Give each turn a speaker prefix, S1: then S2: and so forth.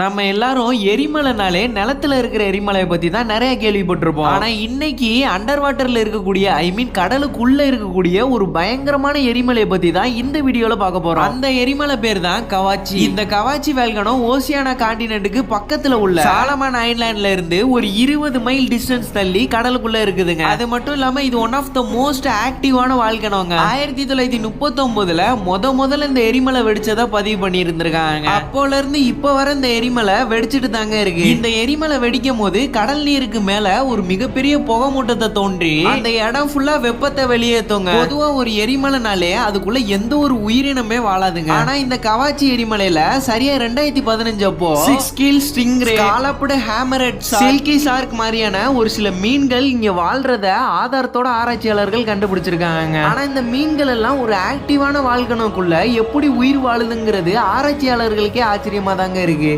S1: நம்ம எல்லாரும் எரிமலைனாலே நிலத்துல இருக்கிற எரிமலையை பத்தி தான் நிறைய கேள்விப்பட்டிருப்போம். ஆனா இன்னைக்கு அண்டர் வாட்டர்ல இருக்கக்கூடிய ஐ மீன் கடலுக்குள்ள இருக்கக்கூடிய ஒரு பயங்கரமான எரிமலையை பத்தி தான் இந்த வீடியோல பார்க்க போறோம். அந்த எரிமலை பேர் தான் கவாச்சி. இந்த கவாச்சி வேல்கனம் ஓசியானா காண்டினென்ட்டுக்கு பக்கத்துல உள்ள சாலமான் ஐலாண்ட்ல இருந்து ஒரு இருபது மைல் டிஸ்டன்ஸ் தள்ளி கடலுக்குள்ள இருக்குதுங்க. அது மட்டும் இல்லாம இது ஒன் ஆஃப் த மோஸ்ட் ஆக்டிவான வாழ்க்கனவங்க ஆயிரத்தி தொள்ளாயிரத்தி முப்பத்தி ஒன்பதுல முத முதல்ல இந்த எரிமலை வெடிச்சதா பதிவு பண்ணி இருந்திருக்காங்க அப்போல இருந்து இப்ப வர இந்த எரி எரிமலை வெடிச்சிட்டு தாங்க இருக்கு. இந்த எரிமலை வெடிக்கும் போது கடல் நீருக்கு மேல ஒரு மிகப்பெரிய புகை மூட்டத்தை தோன்றி அந்த இடம் ஃபுல்லா வெப்பத்தை வெளியேத்துங்க. பொதுவா ஒரு எரிமலைனாலே அதுக்குள்ள எந்த ஒரு உயிரினமே வாழாதுங்க. ஆனா இந்த கவாச்சி எரிமலையில சரியா ரெண்டாயிரத்தி பதினஞ்சு அப்போ சிக்ஸ் கீல் ஸ்டிங்ரே காலப்படு ஹேமரட் சில்கி ஷார்க் மாதிரியான ஒரு சில மீன்கள் இங்க வாழ்றத ஆதாரத்தோட ஆராய்ச்சியாளர்கள் கண்டுபிடிச்சிருக்காங்க. ஆனா இந்த மீன்கள் எல்லாம் ஒரு ஆக்டிவான வாழ்க்கணுக்குள்ள எப்படி உயிர் வாழுதுங்கிறது ஆராய்ச்சியாளர்களுக்கே ஆச்சரியமா தாங்க இருக்கு.